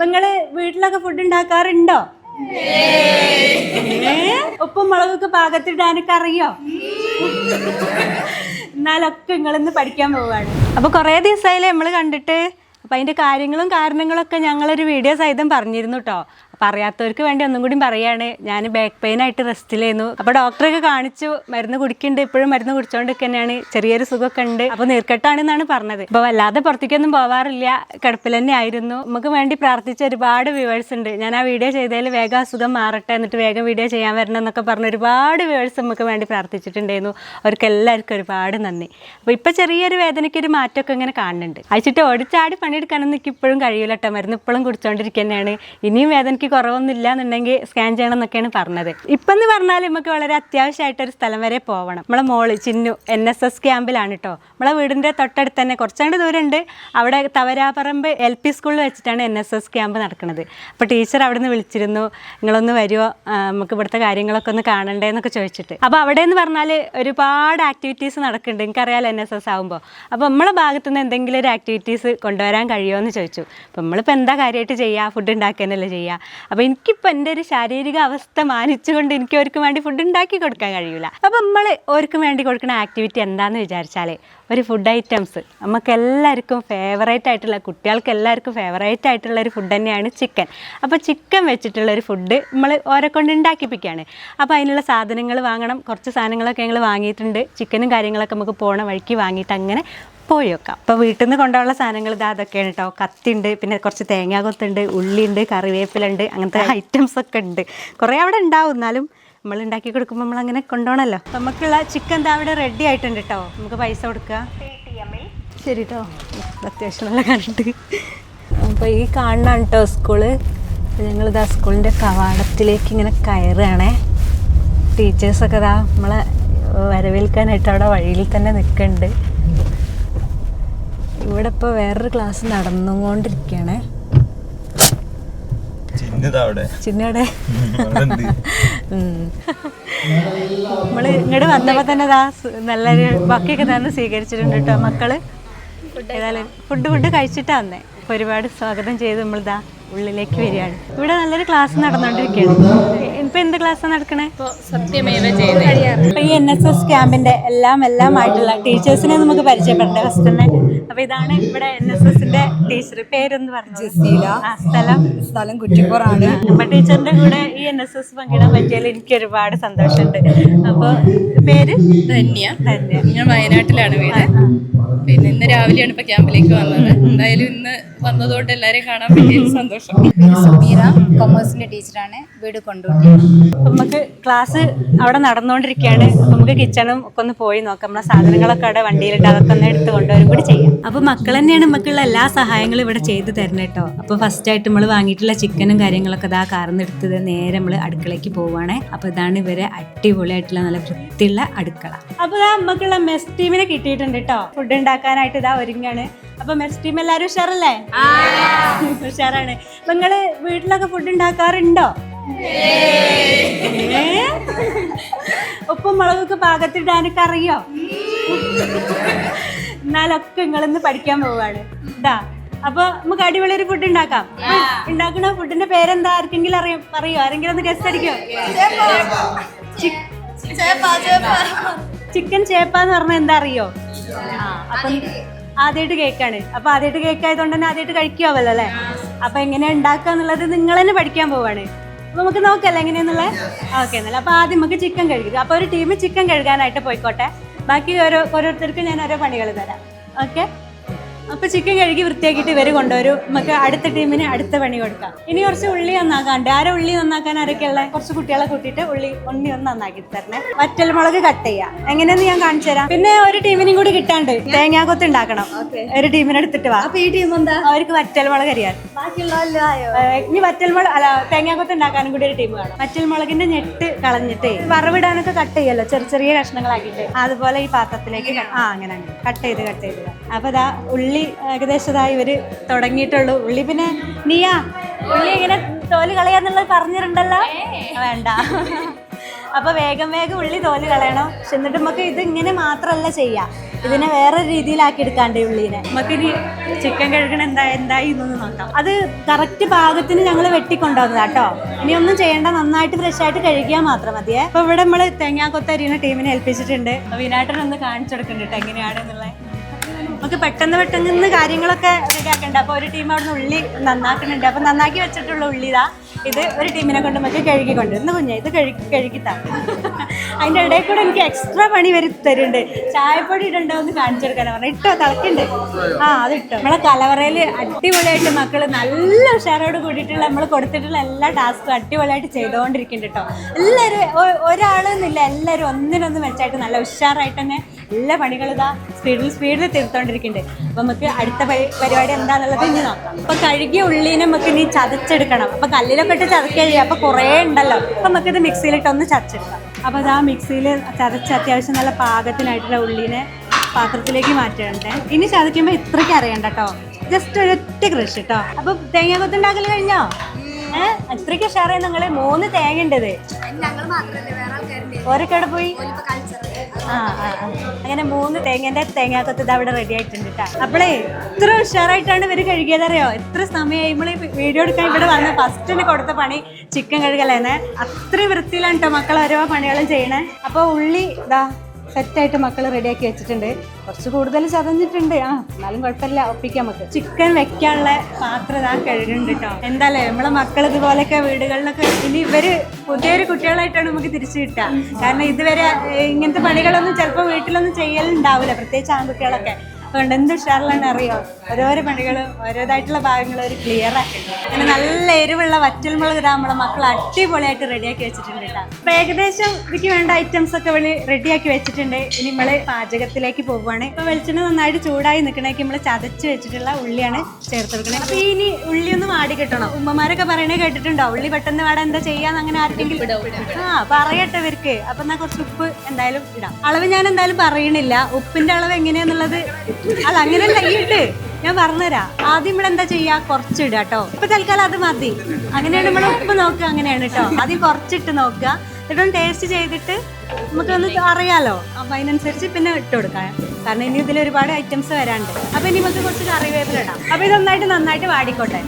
നിങ്ങൾ വീട്ടിലൊക്കെ ഫുഡ് ഉണ്ടാക്കാറുണ്ടോ? ഉപ്പും മുളകൊക്കെ പാകത്തിടാനൊക്കെ അറിയോ? എന്നാലൊക്കെ നിങ്ങളിന്ന് പഠിക്കാൻ പോവാണ്. അപ്പൊ കുറേ ദിവസമായില്ലേ നമ്മൾ കണ്ടിട്ട്? അപ്പൊ അതിന്റെ കാര്യങ്ങളും കാരണങ്ങളും ഒക്കെ ഞങ്ങളൊരു വീഡിയോ സഹിതം പറഞ്ഞിരുന്നു കേട്ടോ അപ്പൊ അറിയാത്തവർക്ക് വേണ്ടി ഒന്നും കൂടി പറയാണ്. ഞാൻ ബാക്ക് പെയിൻ ആയിട്ട് റെസ്റ്റിലായിരുന്നു അപ്പോൾ ഡോക്ടറൊക്കെ കാണിച്ചു മരുന്ന് കുടിക്കുന്നുണ്ട് ഇപ്പോഴും മരുന്ന് കുടിച്ചോണ്ട് തന്നെയാണ്. ചെറിയൊരു സുഖമൊക്കെ ഉണ്ട്. അപ്പൊ നീർക്കെട്ടാണെന്നാണ് പറഞ്ഞത്. അപ്പോൾ വല്ലാതെ പുറത്തേക്കൊന്നും പോവാറില്ല. കിടപ്പിൽ തന്നെ ആയിരുന്നു. നമുക്ക് വേണ്ടി പ്രാർത്ഥിച്ച ഒരുപാട് വ്യൂവേഴ്സ് ഉണ്ട്. ഞാൻ ആ വീഡിയോ ചെയ്തതിൽ വേഗം അസുഖം മാറട്ടെ എന്നിട്ട് വേഗം വീഡിയോ ചെയ്യാൻ വരണം എന്നൊക്കെ പറഞ്ഞ് ഒരുപാട് വ്യൂവേഴ്സ് നമുക്ക് വേണ്ടി പ്രാർത്ഥിച്ചിട്ടുണ്ടായിരുന്നു. അവർക്ക് എല്ലാവർക്കും ഒരുപാട് നന്ദി. അപ്പോൾ ഇപ്പോൾ ചെറിയൊരു വേദനയ്ക്ക് ഒരു മാറ്റമൊക്കെ ഇങ്ങനെ കാണുന്നുണ്ട്. അയച്ചിട്ട് ഓടിച്ചാടി പണിയെടുക്കാനൊന്നും ഇപ്പോഴും കഴിയില്ല കേട്ടോ മരുന്ന് ഇപ്പോഴും കുടിച്ചുകൊണ്ടിരിക്കുക ഇനിയും വേദനയ്ക്ക് കുറവൊന്നും ഇല്ല എന്നുണ്ടെങ്കിൽ സ്കാൻ ചെയ്യണം എന്നൊക്കെയാണ് പറഞ്ഞത്. ഇപ്പം എന്ന് പറഞ്ഞാൽ നമുക്ക് വളരെ അത്യാവശ്യമായിട്ട് ഒരു സ്ഥലം വരെ പോകണം നമ്മളെ മോൾ ചിന്നു എൻ എസ് എസ് ക്യാമ്പിലാണ് കേട്ടോ നമ്മളെ വീടിന്റെ തൊട്ടടുത്ത് തന്നെ കുറച്ചാണ്ട് ദൂരം ഉണ്ട് അവിടെ തവരാപ്പറമ്പ് എൽ പി സ്കൂളിൽ വെച്ചിട്ടാണ് എൻ എസ് എസ് ക്യാമ്പ് നടക്കുന്നത് അപ്പോൾ ടീച്ചർ അവിടെ നിന്ന് വിളിച്ചിരുന്നു നിങ്ങളൊന്ന് വരുമോ നമുക്ക് ഇവിടുത്തെ കാര്യങ്ങളൊക്കെ ഒന്ന് കാണണ്ടേ? എന്നൊക്കെ ചോദിച്ചിട്ട്. അപ്പോൾ അവിടെ എന്ന് പറഞ്ഞാൽ ഒരുപാട് ആക്ടിവിറ്റീസ് നടക്കുന്നുണ്ട് എനിക്കറിയാലോ എൻ എസ് എസ് ആകുമ്പോൾ അപ്പോൾ നമ്മളെ ഭാഗത്തു നിന്ന് എന്തെങ്കിലും ഒരു ആക്ടിവിറ്റീസ് കൊണ്ടുവരാൻ കഴിയുമോ എന്ന് ചോദിച്ചു. അപ്പോൾ നമ്മളിപ്പോൾ എന്താ കാര്യമായിട്ട് ചെയ്യുക ഫുഡ് ഉണ്ടാക്കാനല്ലേ ചെയ്യുക അപ്പോൾ എനിക്കിപ്പോൾ എന്റെ ഒരു ശാരീരിക അവസ്ഥ മാനിച്ചുകൊണ്ട് എനിക്ക് അവർക്ക് വേണ്ടി ഫുഡ് ഉണ്ടാക്കി കൊടുക്കാൻ കഴിയില്ല അപ്പോൾ നമ്മൾ അവർക്ക് വേണ്ടി കൊടുക്കുന്ന ആക്ടിവിറ്റി എന്താണെന്ന് വിചാരിച്ചാൽ ഒരു ഫുഡ് ഐറ്റംസ് നമുക്ക് എല്ലാവർക്കും ഫേവറേറ്റ് ആയിട്ടുള്ള കുട്ടികൾക്ക് എല്ലാവർക്കും ഫേവറേറ്റ് ആയിട്ടുള്ള ഒരു ഫുഡ് തന്നെയാണ് ചിക്കൻ അപ്പോൾ ചിക്കൻ വെച്ചിട്ടുള്ള ഒരു ഫുഡ് നമ്മൾ ഓരെ കൊണ്ട് ഉണ്ടാക്കിപ്പിക്കുകയാണ്. അപ്പോൾ അതിനുള്ള സാധനങ്ങൾ വാങ്ങണം. കുറച്ച് സാധനങ്ങളൊക്കെ ഞങ്ങൾ വാങ്ങിയിട്ടുണ്ട്. ചിക്കനും കാര്യങ്ങളൊക്കെ നമുക്ക് പോണ വഴിക്ക് വാങ്ങിയിട്ട് അങ്ങനെ പോയി വെക്കാം അപ്പോൾ വീട്ടിൽ നിന്ന് കൊണ്ടുള്ള സാധനങ്ങൾ ഇതാ അതൊക്കെയാണ് കേട്ടോ കത്തിയുണ്ട് പിന്നെ കുറച്ച് തേങ്ങാ കൊത്തുണ്ട് ഉള്ളിയുണ്ട് കറിവേപ്പിലുണ്ട് അങ്ങനത്തെ ഐറ്റംസ് ഒക്കെ ഉണ്ട്. കുറേ അവിടെ ഉണ്ടാവും. എന്നാലും നമ്മൾ ഉണ്ടാക്കി കൊടുക്കുമ്പോൾ നമ്മൾ അങ്ങനെ കൊണ്ടുപോകണമല്ലോ നമുക്കുള്ള ചിക്കൻ ദാ അവിടെ റെഡി ആയിട്ടുണ്ട് കേട്ടോ നമുക്ക് പൈസ കൊടുക്കുക ശരി കേട്ടോ അത്യാവശ്യം നല്ല കണ്ട്. അപ്പോൾ ഈ കാണണം കേട്ടോ സ്കൂൾ. ഞങ്ങൾ ഞങ്ങളിതാ സ്കൂളിന്റെ കവാടത്തിലേക്ക് ഇങ്ങനെ കയറുകയാണേ. ടീച്ചേഴ്സൊക്കെ ഇതാ നമ്മളെ വരവേൽക്കാനായിട്ട് അവിടെ വഴിയിൽ തന്നെ നിൽക്കുന്നുണ്ട് ഇവിടെ ഇപ്പോൾ വേറൊരു ക്ലാസ് നടന്നുകൊണ്ടിരിക്കുകയാണേ ഉണ്ട്. നമ്മൾ ഇങ്ങോട്ട് വന്നപ്പോൾ തന്നെ ദാ നല്ലൊരു ബാക്കിയൊക്കെ തന്നെ സ്വീകരിച്ചിട്ടുണ്ട് കേട്ടോ മക്കൾ. ഏതായാലും ഫുഡ് ഫുഡ് കഴിച്ചിട്ടാ വന്നേ. ഒരുപാട് സ്വാഗതം ചെയ്ത് നമ്മളിതാ ഉള്ളിലേക്ക് വരികയാണ്. ഇവിടെ നല്ലൊരു ക്ലാസ് നടന്നുകൊണ്ടിരിക്കുകയാണ് ഇപ്പൊ എന്ത് ക്ലാസ്സാണ് നടക്കണേ? സത്യമേവ അപ്പൊ ഈ എൻ എസ് എസ് ക്യാമ്പിന്റെ എല്ലാം എല്ലാം ആയിട്ടുള്ള ടീച്ചേഴ്സിനെ നമുക്ക് പരിചയപ്പെടണ്ടേ? ഫസ്റ്റ് തന്നെ. അപ്പൊ ഇതാണ് ഇവിടെ എൻ എസ് എസിന്റെ ടീച്ചർ പേരൊന്ന് പറഞ്ഞു? സ്ഥലം? സ്ഥലം കുറ്റിപ്പുറാണ് അപ്പൊ ടീച്ചറിന്റെ കൂടെ ഈ എൻ എസ് എസ് പങ്കിടാൻ പറ്റിയാൽ എനിക്ക് ഒരുപാട് സന്തോഷമുണ്ട്. അപ്പൊ പേര്? ധന്യ. ധന്യ. ഞാൻ വയനാട്ടിലാണ് വീട്. പിന്നെ ഇന്ന് രാവിലെയാണ് ഇപ്പൊ ക്യാമ്പിലേക്ക് വന്നത്. എന്തായാലും ഇന്ന് വന്നതുകൊണ്ട് എല്ലാരെയും കാണാൻ പറ്റിയ സന്തോഷം. സുമീറ കൊമേഴ്സിന്റെ ടീച്ചറാണ് വീട് കൊണ്ടുപോയി നമുക്ക് ക്ലാസ് അവിടെ നടന്നുകൊണ്ടിരിക്കുകയാണ്. നമുക്ക് കിച്ചണും ഒക്കെ ഒന്ന് പോയി നോക്കാം. നമ്മളെ സാധനങ്ങളൊക്കെ അവിടെ വണ്ടിയിലുണ്ട് അതൊക്കെ ഒന്ന് എടുത്ത് കൊണ്ടുവരും. കൂടി ചെയ്യാം. അപ്പൊ മക്കൾ തന്നെയാണ് നമുക്കുള്ള എല്ലാ സഹായങ്ങളും ഇവിടെ ചെയ്തു തരണം കേട്ടോ. അപ്പൊ ഫസ്റ്റ് ആയിട്ട് നമ്മൾ വാങ്ങിയിട്ടുള്ള ചിക്കനും കാര്യങ്ങളൊക്കെ ഇതാ കാർന്നെടുത്തത് നേരെ നമ്മൾ അടുക്കളയ്ക്ക് പോവാണ്. അപ്പൊ ഇതാണ് ഇവരെ അടിപൊളിയായിട്ടുള്ള നല്ല വൃത്തിയുള്ള അടുക്കള. അപ്പൊ ഇതാ നമുക്കുള്ള മെസ് ടീമിനെ കിട്ടിയിട്ടുണ്ട് കേട്ടോ. ഫുഡ് ഉണ്ടാക്കാനായിട്ട് ഇതാ ഒരുങ്ങാണ്. അപ്പൊ മെസ് ടീം എല്ലാരും ഉഷാറല്ലേ? ഉഷാറാണ്. അപ്പൊ നിങ്ങൾ വീട്ടിലൊക്കെ ഫുഡ് ഉണ്ടാക്കാറുണ്ടോ? ഉപ്പും മുളകൊക്കെ പാകത്തിടാനൊക്കെ അറിയോ? എന്നാലൊക്കെ നിങ്ങളിന്ന് പഠിക്കാൻ പോവാണ്. ഇതാ. അപ്പൊ നമുക്ക് അടിപൊളി ഒരു ഫുഡ് ഉണ്ടാക്കാം ഉണ്ടാക്കുന്ന ഫുഡിന്റെ പേരെന്താ? ആർക്കെങ്കിലും അറിയാം പറയോ? ആരെങ്കിലും ഒന്ന് ഗസ്റ്റ് അടിക്കോ? ചിക്കൻ ചേപ്പ എന്ന് പറഞ്ഞാൽ എന്താ അറിയോ? ആദ്യമായിട്ട് കേക്കാണ്. അപ്പൊ ആദ്യമായിട്ട് കേക്ക് ആയതുകൊണ്ട് തന്നെ ആദ്യമായിട്ട് കഴിക്കാവല്ലോ അല്ലേ? അപ്പൊ എങ്ങനെയാ ഉണ്ടാക്കുക എന്നുള്ളത് നിങ്ങൾ തന്നെ പഠിക്കാൻ പോവാണ്. അപ്പൊ നമുക്ക് നോക്കല്ലേ എങ്ങനെയാന്നുള്ളത്? ഓക്കെ എന്നല്ല അപ്പൊ ആദ്യം നമുക്ക് ചിക്കൻ കഴുകുക. അപ്പൊ ഒരു ടീം ചിക്കൻ കഴുകാനായിട്ട് പോയിക്കോട്ടെ. ബാക്കി ഓരോ ഓരോരുത്തർക്കും ഞാൻ ഓരോ പണികൾ തരാം. ഓക്കെ? അപ്പൊ ചിക്കൻ കഴുകി വൃത്തിയാക്കിയിട്ട് ഇവർ കൊണ്ടുവരും. നമുക്ക് അടുത്ത ടീമിന് അടുത്ത പണി കൊടുക്കാം. ഇനി കുറച്ച് ഉള്ളി നന്നാക്കാണ്ട്. ആരെ ഉള്ളി നന്നാക്കാൻ ആരൊക്കെയുള്ള? കുറച്ച് കുട്ടികളെ കൂട്ടിയിട്ട് ഉള്ളി ഉണ്ണി ഒന്ന് നന്നാക്കി തരണേ. വറ്റൽമുളക് കട്ട് ചെയ്യാം. എങ്ങനെയെന്ന് ഞാൻ കാണിച്ചു തരാം. പിന്നെ ഒരു ടീമിനും കൂടി കിട്ടാണ്ട് തേങ്ങാക്കൊത്ത് ഉണ്ടാക്കണം. ഒരു ടീമിനെ എടുത്തിട്ട് വാ. ഈ ടീം എന്താ? അവർക്ക് വറ്റൽമുളക് അറിയാം ഇനി ഇനി വറ്റൽമുളക് അല്ല തേങ്ങാക്കൊത്ത് ഉണ്ടാക്കാനും കൂടി ഒരു ടീം വേണം വറ്റൽമുളകിന്റെ ഞെട്ട് കളഞ്ഞിട്ട് വറവിടാനൊക്കെ കട്ട് ചെയ്യല്ലോ. ചെറിയ ചെറിയ കഷ്ണങ്ങളാക്കിയിട്ട്. അതുപോലെ ഈ പാത്രത്തിലേക്ക് ആ അങ്ങനെ കട്ട് ചെയ്ത് കട്ട് ചെയ്ത്. അപ്പൊ ദാ ഉള്ളി ഏകദേശം ഏകദേശമായി ഇവർ തുടങ്ങിയിട്ടുള്ളൂ. ഉള്ളി പിന്നെ നീയ ഉള്ളി ഇങ്ങനെ തോൽ കളയാന്നുള്ളത് പറഞ്ഞിട്ടുണ്ടല്ലോ? വേണ്ട. അപ്പൊ വേഗം വേഗം ഉള്ളി തോൽ കളയണം. പക്ഷെ എന്നിട്ട് നമുക്ക് ഇത് ഇങ്ങനെ മാത്രമല്ല ചെയ്യാം. ഇതിനെ വേറെ രീതിയിലാക്കി എടുക്കാണ്ടേ ഉള്ളിനെ. നമുക്ക് ഇനി ചിക്കൻ കഴുകണ എന്താ എന്തായി എന്നൊന്ന് നോക്കാം. അത് കറക്റ്റ് പാകത്തിന് ഞങ്ങൾ വെട്ടിക്കൊണ്ടുവന്നതാ കേട്ടോ ഇനി ഒന്നും ചെയ്യേണ്ട നന്നായിട്ട് ഫ്രഷ് ആയിട്ട് കഴുകിയാൽ മാത്രം മതിയേ. അപ്പൊ ഇവിടെ നമ്മൾ തേങ്ങാക്കൊത്തരിയുന്ന ടീമിനെ ഏൽപ്പിച്ചിട്ടുണ്ട്. അപ്പൊ ഒന്ന് കാണിച്ചു കൊടുക്കുന്നുണ്ട് കേട്ടോ എങ്ങനെയാണെന്നുള്ളത് നമുക്ക് പെട്ടെന്ന് പെട്ടെന്ന് കാര്യങ്ങളൊക്കെ റെഡിയാക്കണ്ട അപ്പോൾ ഒരു ടീം അവിടെ നിന്ന് ഉള്ളി നന്നാക്കുന്നുണ്ട്. അപ്പോൾ നന്നാക്കി വെച്ചിട്ടുള്ള ഉള്ളി ഇതാ ഇത് ഒരു ടീമിനെ കൊണ്ട് നമുക്ക് കഴുകിക്കൊണ്ട് ഇന്ന് കുഞ്ഞെ ഇത് കഴുകി കഴുകിത്താ. അതിന്റെ ഇടയിൽ കൂടെ എനിക്ക് എക്സ്ട്രാ പണി വരി തരുന്നുണ്ട്. ചായപ്പൊടി ഇടണ്ടോ എന്ന് കാണിച്ചു കൊടുക്കാനാ പറഞ്ഞു. ഇട്ടോ തിളക്കുണ്ട്. ആ അത് ഇട്ടോ. നമ്മളെ കലവറയിൽ അടിപൊളിയായിട്ട് മക്കൾ നല്ല ഉഷാറോട് കൂടിയിട്ടുള്ള നമ്മൾ കൊടുത്തിട്ടുള്ള എല്ലാ ടാസ്കും അടിപൊളിയായിട്ട് ചെയ്തുകൊണ്ടിരിക്കുന്നുണ്ട് കേട്ടോ എല്ലാവരും ഒരാളെന്നില്ല എല്ലാവരും ഒന്നിനൊന്ന് മെച്ചായിട്ട് നല്ല ഉഷാറായിട്ട് തന്നെ എല്ലാ പണികളും ഇതാ സ്പീഡിൽ സ്പീഡിൽ തീർത്തോണ്ടിരിക്കുന്നുണ്ട് അപ്പൊ നമുക്ക് അടുത്ത പരിപാടി എന്താണെന്നുള്ളത് ഇനി നോക്കാം. അപ്പൊ കഴുകിയ ഉള്ളിനെ നമുക്ക് ഇനി ചതച്ചെടുക്കണം. അപ്പൊ കല്ലിലൊക്കെ ഇട്ട് ചതക്കഴിയുക അപ്പൊ കുറേ ഉണ്ടല്ലോ. അപ്പൊ നമുക്കിത് ഇത് ഒന്ന് ചതച്ചെടുക്കാം. അപ്പൊ ഇതാ മിക്സിയിൽ ചതച്ച് അത്യാവശ്യം നല്ല പാകത്തിനായിട്ടുള്ള ഉള്ളിനെ പാത്രത്തിലേക്ക് മാറ്റണ്ടേ ഇനി ചതയ്ക്കുമ്പോൾ ഇത്രയ്ക്ക് അറിയണ്ട കേട്ടോ ജസ്റ്റ് ഒരൊറ്റ കൃഷി കേട്ടോ അപ്പൊ തേങ്ങ കൊത്തുണ്ടാക്കൽ കഴിഞ്ഞോ? ഏഹ് ഇത്രയ്ക്ക് ഉഷാറായി നിങ്ങൾ. മൂന്ന് തേങ്ങ ഉണ്ടത്. ഓരൊക്കെ പോയി? ആ. അങ്ങനെ മൂന്ന് തേങ്ങേന്റെ തേങ്ങാക്കൊത്ത് ഇത് അവിടെ റെഡി ആയിട്ടുണ്ട് കേട്ടോ അപ്പളേ ഇത്ര ഉഷാറായിട്ടാണ് ഇവർ കഴുകിയതറിയോ? എത്ര സമയമായി നമ്മൾ വീഡിയോ എടുക്കാൻ ഇവിടെ വന്ന് ഫസ്റ്റിന് കൊടുത്ത പണി ചിക്കൻ കഴുകലേന്ന്. അത്ര വൃത്തിയിലാണ് കേട്ടോ മക്കൾ ഓരോ പണികളും ചെയ്യണേ. അപ്പൊ ഉള്ളി ഇതാ സെറ്റായിട്ട് മക്കൾ റെഡിയാക്കി വെച്ചിട്ടുണ്ട്. കുറച്ച് കൂടുതൽ ചതഞ്ഞിട്ടുണ്ട്. ആ എന്നാലും കുഴപ്പമില്ല. ഒപ്പിക്കാം നമുക്ക്. ചിക്കൻ വെക്കാനുള്ള പാത്രം ഇതാ കഴുകുന്നുണ്ട് കേട്ടോ എന്തായാലും നമ്മളെ മക്കൾ ഇതുപോലെയൊക്കെ വീടുകളിലൊക്കെ ഇനി ഇവർ പുതിയൊരു കുട്ടികളായിട്ടാണ് നമുക്ക് തിരിച്ചു കിട്ടുക. കാരണം ഇതുവരെ ഇങ്ങനത്തെ പണികളൊന്നും ചിലപ്പോൾ വീട്ടിലൊന്നും ചെയ്യലുണ്ടാവില്ല. പ്രത്യേകിച്ച് ആൺകുട്ടികളൊക്കെ. അതുകൊണ്ട് എന്ത് ഉഷാറിലാണ് അറിയോ? ഓരോരോ പണികളും ഓരോതായിട്ടുള്ള ഭാഗങ്ങൾ ഒരു ക്ലിയർ ആക്കിയിട്ടുണ്ട് അങ്ങനെ നല്ല എരിവുള്ള വറ്റൽമുളക് ഇതാ നമ്മളെ മക്കൾ അടിപൊളിയായിട്ട് റെഡിയാക്കി വെച്ചിട്ടുണ്ട് കേട്ടോ അപ്പൊ ഏകദേശം ഇതിക്ക് വേണ്ട ഐറ്റംസ് ഒക്കെ വെളി റെഡിയാക്കി വെച്ചിട്ടുണ്ട്. ഇനി നമ്മൾ പാചകത്തിലേക്ക് പോവുകയാണ് ഇപ്പൊ വെളിച്ചെണ്ണ നന്നായിട്ട് ചൂടായി നിൽക്കണേക്ക് നമ്മൾ ചതച്ച് വെച്ചിട്ടുള്ള ഉള്ളിയാണ് ചേർത്ത് കൊടുക്കുന്നത് അപ്പൊ ഇനി ഉള്ളി ഒന്ന് വാടി കിട്ടണം. ഉമ്മമാരൊക്കെ പറയണേ കേട്ടിട്ടുണ്ടോ? ഉള്ളി പെട്ടെന്ന് വാടാൻ എന്താ ചെയ്യാന്ന് അങ്ങനെ ആർക്കെങ്കിലും? ആ പറയട്ടെ ഇവർക്ക്. അപ്പൊ എന്നാ കുറച്ച് ഉപ്പ് എന്തായാലും ഇടാം. അളവ് ഞാൻ എന്തായാലും പറയണില്ല. ഉപ്പിന്റെ അളവ് എങ്ങനെയാന്നുള്ളത് അല്ല അങ്ങനെയല്ല ഈ ഇട്ട് ഞാൻ പറഞ്ഞുതരാം. ആദ്യം ഇവിടെ എന്താ ചെയ്യാ? കുറച്ച് ഇടുക കേട്ടോ. ഇപ്പൊ തൽക്കാലം അത് മതി. അങ്ങനെയാണ് നമ്മൾ ഉപ്പ് നോക്കുക അങ്ങനെയാണ് കേട്ടോ. ആദ്യം കുറച്ചിട്ട് നോക്കുക. എന്നിട്ടൊന്ന് ടേസ്റ്റ് ചെയ്തിട്ട് നമുക്കൊന്ന് അറിയാലോ. അപ്പൊ അതിനനുസരിച്ച് പിന്നെ ഇട്ട് കൊടുക്കാം. കാരണം ഇനി ഇതിൽ ഒരുപാട് ഐറ്റംസ് വരാണ്ട് അപ്പൊ ഇനി നമുക്ക് കുറച്ച് കറിവേപ്പില ഇടാം. അപ്പൊ ഇത് നന്നായിട്ട് നന്നായിട്ട് വാടിക്കോട്ടെ.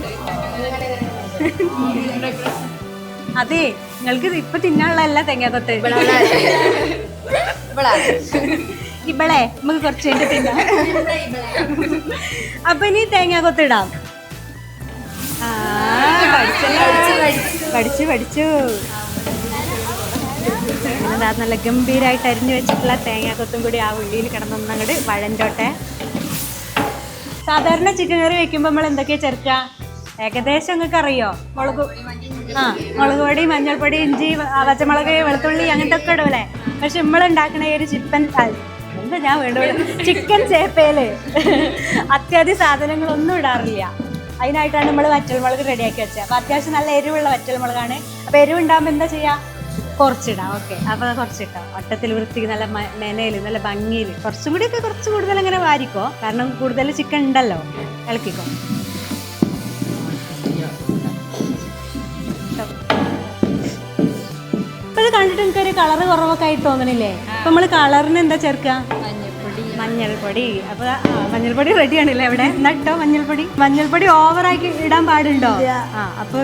അതെ നിങ്ങൾക്ക് ഇപ്പൊ തിന്നാനുള്ളതല്ല തെങ്ങാക്കൊത്ത് ഇവളെ നമുക്ക് കുറച്ച് കഴിഞ്ഞിട്ട് അപ്പൊ ഇനി തേങ്ങ കൊത്തിടാം. പഠിച്ചു പഠിച്ചു. എന്താ നല്ല ഗംഭീരമായിട്ട് അരിഞ്ഞു വെച്ചിട്ടുള്ള തേങ്ങാക്കൊത്തും കൂടി ആ ഉള്ളിയിൽ കിടന്നൊന്നങ്ങോട്ട് വഴഞ്ചോട്ടെ സാധാരണ ചിക്കൻ കറി വെക്കുമ്പോൾ നമ്മൾ എന്തൊക്കെയാ ചേർക്കുക ഏകദേശം നിങ്ങൾക്ക് അറിയോ? മുളക് ആ മുളക് പൊടി മഞ്ഞൾപ്പൊടി ഇഞ്ചി പച്ചമുളക് വെളുത്തുള്ളി അങ്ങനത്തെ ഒക്കെ ഇടൂലേ പക്ഷെ നമ്മൾ ഉണ്ടാക്കണ ഈ ഒരു ചിപ്പൻ എന്താ ഞാൻ വേണ്ട ചിക്കൻ ചേപ്പേൽ അത്യാവശ്യ സാധനങ്ങളൊന്നും ഇടാറില്ല. അതിനായിട്ടാണ് നമ്മൾ വറ്റൽമുളക് റെഡിയാക്കി വെച്ചത്. അപ്പോൾ അത്യാവശ്യം നല്ല എരിവുള്ള വറ്റൽമുളകാണ് അപ്പോൾ എരിവ് ഉണ്ടാകുമ്പോൾ എന്താ ചെയ്യുക കുറച്ചിടാം. ഓക്കെ. അപ്പോൾ കുറച്ചിട്ടാം. വട്ടത്തിൽ വൃത്തിക്ക് നല്ല മെനയിൽ നല്ല ഭംഗിയിൽ കുറച്ചും കൂടിയൊക്കെ കുറച്ച് കൂടുതൽ അങ്ങനെ വാരിക്കോ. കാരണം കൂടുതൽ ചിക്കൻ ഉണ്ടല്ലോ. ഇളക്കിക്കോ. ഇത് കണ്ടിട്ട് എനിക്കൊരു കളർ കുറവൊക്കെ ആയിട്ട് തോന്നണില്ലേ? അപ്പം നമ്മൾ കളറിന് എന്താ ചേർക്കുക മഞ്ഞൾപ്പൊടി. അപ്പൊ മഞ്ഞൾപ്പൊടി റെഡി ആണല്ലേ ഇവിടെ നട്ടോ മഞ്ഞൾപ്പൊടി? മഞ്ഞൾപ്പൊടി ഓവറാക്കി ഇടാൻ പാടുണ്ടോ? ആ അപ്പൊ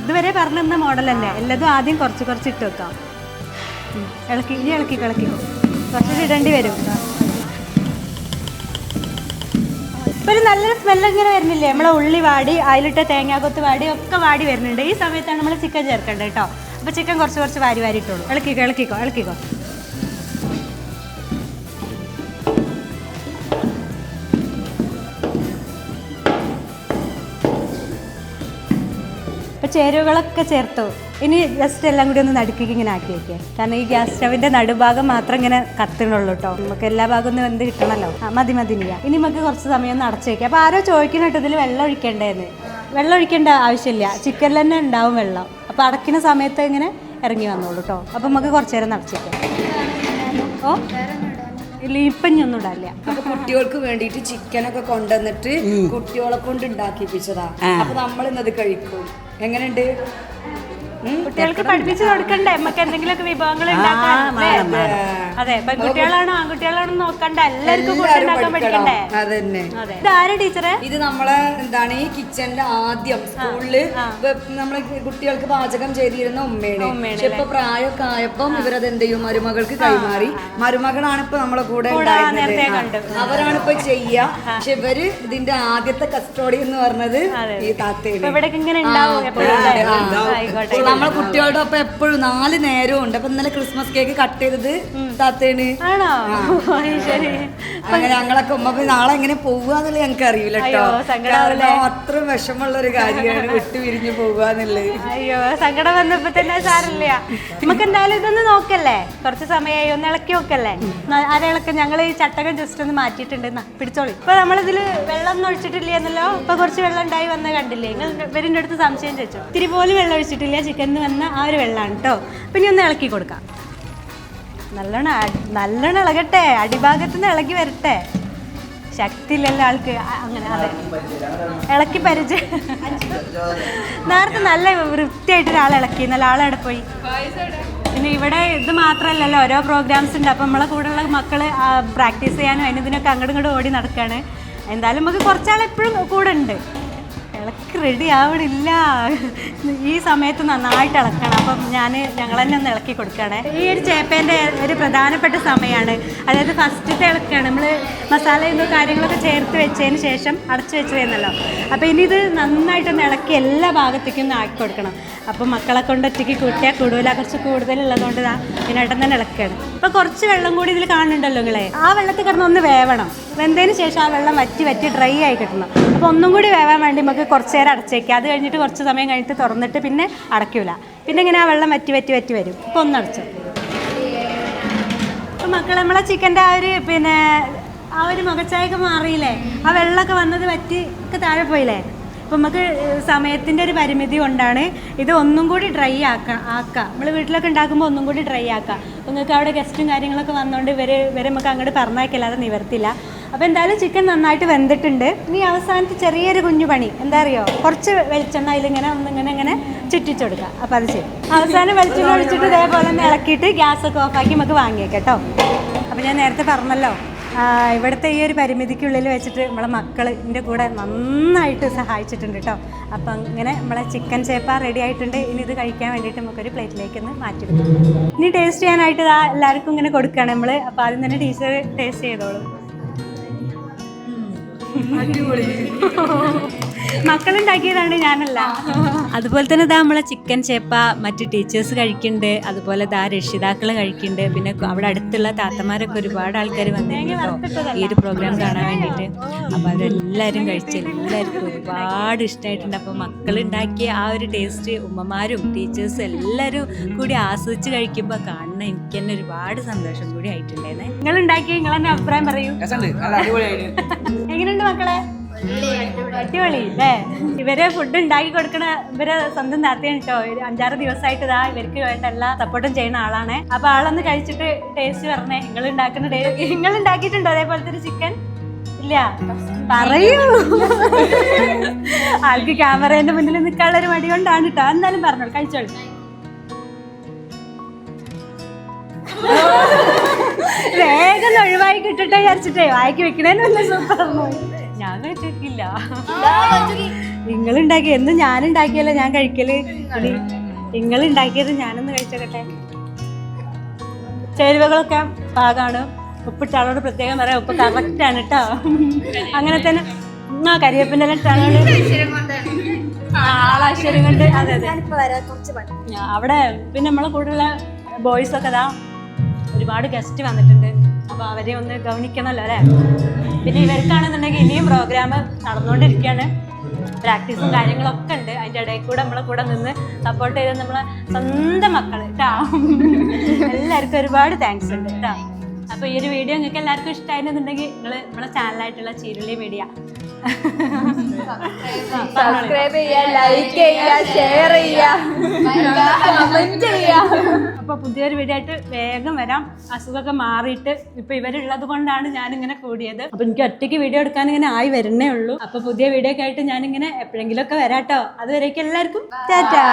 ഇതുവരെ പറഞ്ഞിരുന്ന മോഡൽ തന്നെ എല്ലാതും ആദ്യം കുറച്ച് കുറച്ച് ഇട്ട് വെക്കാം. ഇളക്കി ഇനി ഇളക്കി കിളക്കി കുറച്ചിട്ട് ഇടേണ്ടി വരും. ഇപ്പൊ ഒരു നല്ലൊരു സ്മെല്ല് ഇങ്ങനെ വരുന്നില്ലേ? നമ്മളെ ഉള്ളി വാടി അതിലിട്ട തേങ്ങാക്കൊത്ത് വാടി ഒക്കെ വാടി വരുന്നുണ്ട്. ഈ സമയത്താണ് നമ്മൾ ചിക്കൻ ചേർക്കേണ്ടത് കേട്ടോ അപ്പൊ ചിക്കൻ കുറച്ച് കുറച്ച് വാരി വാരി ഇട്ടോളൂ. ഇളക്കിക്കോ ഇളക്കിക്കോ ഇളക്കിക്കോ. ഇപ്പൊ ചേരുവകളൊക്കെ ചേർത്തു. ഇനി ജസ്റ്റ് എല്ലാം കൂടി ഒന്ന് നടുക്കിക്ക് ഇങ്ങനെ ആക്കി വയ്ക്കുക കാരണം ഈ ഗ്യാസ് സ്റ്റവിന്റെ നടുഭാഗം മാത്രം ഇങ്ങനെ കത്തണുള്ളൂ കേട്ടോ നമുക്ക് എല്ലാ ഭാഗവും ഒന്ന് വെന്ത് കിട്ടണമല്ലോ ആ മതി മതി ഇല്ല ഇനി നമുക്ക് കുറച്ച് സമയം ഒന്ന് അടച്ചു വയ്ക്കുക അപ്പോൾ ആരോ ചോദിക്കുന്ന കേട്ടോ ഇതിൽ വെള്ളം ഒഴിക്കേണ്ടതെന്ന് വെള്ളം ഒഴിക്കേണ്ട ആവശ്യമില്ല. ചിക്കനിൽ തന്നെ ഉണ്ടാവും വെള്ളം. അപ്പോൾ അടക്കുന്ന സമയത്ത് ഇങ്ങനെ ഇറങ്ങി വന്നോളൂ കേട്ടോ അപ്പോൾ നമുക്ക് കുറച്ച് നേരം നടച്ചു വയ്ക്കാം ഓ? ഇല്ല ഇപ്പം ഒന്നും ഇടാല്ല കുട്ടികൾക്ക് വേണ്ടിയിട്ട് ചിക്കനൊക്കെ കൊണ്ടുവന്നിട്ട് കുട്ടികളെ കൊണ്ട് ഉണ്ടാക്കിപ്പിച്ചതാ. അപ്പൊ നമ്മൾ ഇന്നത് കഴിക്കും. എങ്ങനെയുണ്ട്? കുട്ടികൾക്ക് പഠിപ്പിച്ചു കൊടുക്കണ്ടേ? നമുക്ക് എന്തെങ്കിലുമൊക്കെ വിഭവങ്ങൾ ഉണ്ടാക്കാൻ? അതെ പെൺകുട്ടികളാണോ ആൺകുട്ടികളാണോ നോക്കണ്ട. എല്ലാവർക്കും ഉണ്ടാക്കാൻ പഠിക്കണ്ടേ? അതന്നെ. അതെ. ഇത് ആരാ ടീച്ചറെ? ഇത് നമ്മളെ എന്താണ് ഈ കിച്ചന്റെ ആദ്യം സ്കൂളിൽ നമ്മളെ കുട്ടികൾക്ക് പാചകം ചെയ്തിരുന്ന ഉമ്മയാണ് പക്ഷെ ഇപ്പൊ പ്രായമൊക്കെ ആയപ്പം ഇവരത് എന്ത് ചെയ്യും? മരുമകൾക്ക് കൈമാറി. മരുമകളാണ് ഇപ്പൊ നമ്മളെ കൂടെ. അവരാണ് ഇപ്പൊ ചെയ്യ. പക്ഷെ ഇവർ ഇതിന്റെ ആദ്യത്തെ കസ്റ്റോഡി എന്ന് പറഞ്ഞത് ഈ താത്തയാണ് നമ്മളെ കുട്ടികളുടെ ഒപ്പം എപ്പോഴും നാല് നേരവും ഉണ്ട്. അപ്പൊ ഇന്നലെ ക്രിസ്മസ് കേക്ക് കട്ട് ചെയ്തത് താത്തേണ് ആണോ? ശരി. അങ്ങനെ ഞങ്ങളൊക്കെ ഉമ്മ നാളെ എങ്ങനെ പോവാന്നുള്ള ഞങ്ങൾക്ക് അറിയില്ല കേട്ടോ. അത്ര വിഷമുള്ള ഒരു കാര്യമാണ് വിട്ടു പിരിഞ്ഞു പോവാന്നുള്ളത്. അയ്യോ സങ്കടം വന്നപ്പോ തന്നെ സാറില്ല നമുക്ക് എന്തായാലും ഇതൊന്ന് നോക്കല്ലേ? കുറച്ച് സമയമായി ഒന്ന് ഇളക്കി നോക്കല്ലേ? അരയിളക്കം ഞങ്ങൾ ഈ ചട്ടകം ജസ്റ്റ് ഒന്ന് മാറ്റിയിട്ടുണ്ട്. പിടിച്ചോളി. ഇപ്പൊ നമ്മളിതിൽ വെള്ളം ഒന്നും ഒഴിച്ചിട്ടില്ല എന്നല്ലോ ഇപ്പൊ കുറച്ച് വെള്ളം ഉണ്ടായി വന്ന കണ്ടില്ലേ? നിങ്ങൾ ഇവരിന്റെ അടുത്ത് സംശയം ചോദിച്ചോ. ഇത്തിരി പോലും വെള്ളം ഒഴിച്ചിട്ടില്ല ചിക്കൻ വന്ന ആ ഒരു വെള്ളമാണ് കേട്ടോ പിന്നെ ഒന്ന് ഇളക്കി കൊടുക്കാം. നല്ലോണം നല്ലോണം ഇളകട്ടെ. അടിഭാഗത്ത് നിന്ന് ഇളകി വരട്ടെ. ശക്തി ഇല്ലല്ലോ ആൾക്ക് അങ്ങനെ അതെ. ഇളക്കി പരിച നേരത്തെ നല്ല വൃത്തിയായിട്ട് ഒരാൾ ഇളക്കി. നല്ല ആളവിടെ പോയി. പിന്നെ ഇവിടെ ഇത് മാത്രമല്ലല്ലോ ഓരോ പ്രോഗ്രാംസ് ഉണ്ട്. അപ്പം നമ്മളെ കൂടെയുള്ള മക്കൾ പ്രാക്ടീസ് ചെയ്യാനും അതിന് ഇതിനൊക്കെ അങ്ങോട്ടും ഇങ്ങോട്ടും ഓടി നടക്കുകയാണ് എന്തായാലും നമുക്ക് കുറച്ചാൾ എപ്പോഴും കൂടെ ഉണ്ട്. ഇളക്കി റെഡി ആവണില്ല. ഈ സമയത്ത് നന്നായിട്ട് ഇളക്കണം. അപ്പം ഞാൻ ഞങ്ങൾ തന്നെ ഒന്ന് ഇളക്കി കൊടുക്കുകയാണ്. ഈ ഒരു ചേപ്പേന്റെ ഒരു പ്രധാനപ്പെട്ട സമയമാണ് അതായത് ഫസ്റ്റത്തെ ഇളക്കാണ്. നമ്മൾ മസാല എന്തോ കാര്യങ്ങളൊക്കെ ചേർത്ത് വെച്ചതിന് ശേഷം അടച്ചു വെച്ച് വരുന്നല്ലോ അപ്പോൾ ഇനി ഇത് നന്നായിട്ടൊന്ന് ഇളക്കി എല്ലാ ഭാഗത്തേക്കും ഒന്ന് ആക്കി കൊടുക്കണം. അപ്പോൾ മക്കളെ കൊണ്ട് ഒറ്റയ്ക്ക് കൂട്ടിയാൽ കൂടുതല. കുറച്ച് കൂടുതലുള്ളതുകൊണ്ട് ഇതാ ഇതിനായിട്ട് തന്നെ ഇളക്കുകയാണ് അപ്പോൾ കുറച്ച് വെള്ളം കൂടി ഇതിൽ കാണുന്നുണ്ടല്ലോ നിങ്ങളെ. ആ വെള്ളത്തിൽ കിടന്ന് ഒന്ന് വേവണം. വെന്തതിന് ശേഷം ആ വെള്ളം വറ്റി വറ്റി ഡ്രൈ ആയി കിട്ടണം. അപ്പോൾ ഒന്നും കൂടി വേവാൻ വേണ്ടി നമുക്ക് കുറച്ച് നേരം അടച്ചേക്കുക അത് കഴിഞ്ഞിട്ട് കുറച്ച് സമയം കഴിഞ്ഞിട്ട് തുറന്നിട്ട് പിന്നെ അടയ്ക്കൂല. പിന്നെ ഇങ്ങനെ ആ വെള്ളം വറ്റി വറ്റി വറ്റി വരും. ഇപ്പോൾ ഒന്ന് അടച്ചു. അപ്പോൾ മക്കൾ നമ്മളെ ചിക്കന്റെ ആ ഒരു പിന്നെ ആ ഒരു മുഖച്ചായൊക്കെ മാറിയില്ലേ? ആ വെള്ളമൊക്കെ വന്നത് വറ്റി ഒക്കെ താഴെ പോയില്ലേ? അപ്പം നമുക്ക് സമയത്തിന്റെ ഒരു പരിമിതി കൊണ്ടാണ് ഇത് ഒന്നും കൂടി ഡ്രൈ ആക്കാം ആക്കാം. നമ്മൾ വീട്ടിലൊക്കെ ഉണ്ടാക്കുമ്പോൾ ഒന്നും കൂടി ഡ്രൈ ആക്കാം. അപ്പോൾ നിങ്ങൾക്ക് അവിടെ ഗസ്റ്റും കാര്യങ്ങളൊക്കെ വന്നുകൊണ്ട് ഇവർ ഇവരെ നമുക്ക് അങ്ങോട്ട് പറഞ്ഞേക്കല്ലാതെ നിവർത്തില്ല. അപ്പോൾ എന്തായാലും ചിക്കൻ നന്നായിട്ട് വെന്തിട്ടുണ്ട്. ഇനി അവസാനത്തെ ചെറിയൊരു കുഞ്ഞു പണി. എന്താ അറിയോ? കുറച്ച് വെളിച്ചെണ്ണ അതിലിങ്ങനെ ഒന്നിങ്ങനെ ഇങ്ങനെ ചുറ്റിച്ചെടുക്കുക അപ്പോൾ അത് ചെയ്യും. അവസാനം വെളിച്ചെണ്ണ ഒഴിച്ചിട്ട് ഇതേപോലെ ഒന്ന് ഇളക്കിയിട്ട് ഗ്യാസൊക്കെ ഓഫാക്കി നമുക്ക് വാങ്ങിയേക്കാം കേട്ടോ. അപ്പോൾ ഞാൻ നേരത്തെ പറഞ്ഞല്ലോ. ഇവിടുത്തെ ഈ ഒരു പരിമിതിക്കുള്ളിൽ വെച്ചിട്ട് നമ്മളെ മക്കൾ എന്റെ കൂടെ നന്നായിട്ട് സഹായിച്ചിട്ടുണ്ട് കേട്ടോ അപ്പം അങ്ങനെ നമ്മളെ ചിക്കൻ ചേപ്പ റെഡി ആയിട്ടുണ്ട്. ഇനി ഇത് കഴിക്കാൻ വേണ്ടിയിട്ട് നമുക്കൊരു പ്ലേറ്റിലേക്ക് ഒന്ന് മാറ്റി വെക്കാം ഇനി ടേസ്റ്റ് ചെയ്യാനായിട്ട് എല്ലാവർക്കും ഇങ്ങനെ കൊടുക്കുകയാണ് നമ്മൾ അപ്പോൾ ആദ്യം തന്നെ ടീച്ചർ ടേസ്റ്റ് ചെയ്തോളൂ. മക്കളുണ്ടാക്കിയതാണ് ഞാനല്ല. അതുപോലെ തന്നെ ഇതാ നമ്മളെ ചിക്കൻ ചേപ്പ മറ്റ് ടീച്ചേഴ്സ് കഴിക്കുന്നുണ്ട്. അതുപോലെ ഇതാ രക്ഷിതാക്കൾ കഴിക്കുന്നുണ്ട്. പിന്നെ അവിടെ അടുത്തുള്ള താത്തമാരൊക്കെ ഒരുപാട് ആൾക്കാർ വന്നിട്ടുണ്ടോ ഈ ഒരു പ്രോഗ്രാം കാണാൻ വേണ്ടിയിട്ട്. അപ്പോൾ അവരെല്ലാവരും കഴിച്ച് എല്ലാവർക്കും ഒരുപാട് ഇഷ്ടമായിട്ടുണ്ട് അപ്പോൾ മക്കളുണ്ടാക്കിയ ആ ഒരു ടേസ്റ്റ് ഉമ്മമാരും ടീച്ചേഴ്സും എല്ലാവരും കൂടി ആസ്വദിച്ച് കഴിക്കുമ്പോൾ കാണുന്ന എനിക്ക് തന്നെ ഒരുപാട് സന്തോഷം കൂടി ആയിട്ടുണ്ടായിരുന്നേ നിങ്ങൾ ഉണ്ടാക്കിയ നിങ്ങൾ തന്നെ അഭിപ്രായം പറയൂ എങ്ങനെയുണ്ട് മക്കളെ? അടിപൊളി അല്ലേ? ഇവരെ ഫുഡ് ഉണ്ടാക്കി കൊടുക്കണ ഇവരെ സ്വന്തം നടത്തിയാണ് കേട്ടോ അഞ്ചാറ് ദിവസമായിട്ട് ഇതാ ഇവർക്ക് വേണ്ട എല്ലാ സപ്പോർട്ടും ചെയ്യുന്ന ആളാണ്. അപ്പൊ ആളൊന്ന് കഴിച്ചിട്ട് ടേസ്റ്റ് പറഞ്ഞേ. നിങ്ങൾ ഉണ്ടാക്കുന്ന ടേസ്റ്റ് നിങ്ങൾ ഉണ്ടാക്കിയിട്ടുണ്ടോ അതേപോലത്തെ ഒരു ചിക്കൻ ഇല്ല. പറയൂ. ആൾക്ക് ക്യാമറേന്റെ മുന്നിൽ നിൽക്കാനുള്ള ഒരു മടി കൊണ്ടാണ് കേട്ടോ എന്തായാലും പറഞ്ഞോളൂ കഴിച്ചോളൂ. വേഗം ഒഴിവായി കിട്ടട്ടെ വിചാരിച്ചിട്ടേ. വായിക്ക് വെക്കണേന്ന് സൂപ്പർ ഞാൻ കഴിച്ചിട്ടില്ല. നിങ്ങൾ ഉണ്ടാക്കി എന്നും ഞാൻ ഉണ്ടാക്കിയല്ല ഞാൻ കഴിക്കൽ. നിങ്ങൾ ഉണ്ടാക്കിയത് ഞാനൊന്ന് കഴിച്ചോട്ടെ ചേരുവകളൊക്കെ പാകാണ്. ഉപ്പിട്ട ആളോട് പ്രത്യേകം പറയാം ഉപ്പ് കറക്റ്റ് ആണ് കേട്ടോ അങ്ങനെ തന്നെ ആ കരിവേപ്പിന്റെ എല്ലാം ഇട്ടാണ്. ആളാശ്വര്യം കൊണ്ട് അതെ അതെ. അവിടെ പിന്നെ നമ്മളെ കൂടെയുള്ള ബോയ്സ് ഒക്കെ ഇതാ ഒരുപാട് ഗസ്റ്റ് വന്നിട്ടുണ്ട്. അപ്പോൾ അവരെ ഒന്ന് ഗവനിക്കണമല്ലോ അല്ലേ? പിന്നെ ഇവർക്കാണെന്നുണ്ടെങ്കിൽ ഇനിയും പ്രോഗ്രാം നടന്നുകൊണ്ടിരിക്കുകയാണ്. പ്രാക്ടീസും കാര്യങ്ങളൊക്കെ ഉണ്ട്. അതിന്റെ ഇടയിൽ കൂടെ നമ്മളെ കൂടെ നിന്ന് സപ്പോർട്ട് ചെയ്ത് നമ്മളെ സ്വന്തം മക്കൾ കേട്ടോ എല്ലാവർക്കും ഒരുപാട് താങ്ക്സ് ഉണ്ട് കേട്ടോ അപ്പോൾ ഈ ഒരു വീഡിയോ നിങ്ങൾക്ക് എല്ലാവർക്കും ഇഷ്ടമായിരുന്നുണ്ടെങ്കിൽ നിങ്ങൾ നമ്മളെ ചാനലായിട്ടുള്ള ചീരുള്ളി മീഡിയ സബ്സ്ക്രൈബ് ചെയ്യുക ലൈക്ക് ചെയ്യുക ഷെയർ ചെയ്യുക. കമന്റ് ചെയ്യുക. അപ്പൊ പുതിയൊരു വീഡിയോ ആയിട്ട് വേഗം വരാം. അസുഖമൊക്കെ മാറിയിട്ട് ഇപ്പൊ ഇവരുള്ളത് കൊണ്ടാണ് ഞാൻ ഇങ്ങനെ കൂടിയത്. അപ്പൊ എനിക്ക് ഒറ്റയ്ക്ക് വീഡിയോ എടുക്കാൻ ഇങ്ങനെ ആയി വരണേ ഉള്ളൂ. അപ്പൊ പുതിയ വീഡിയോ ഒക്കെ ആയിട്ട് ഞാൻ ഇങ്ങനെ എപ്പോഴെങ്കിലും ഒക്കെ വരാട്ടോ. അതുവരേക്കും എല്ലാവർക്കും ടാറ്റാ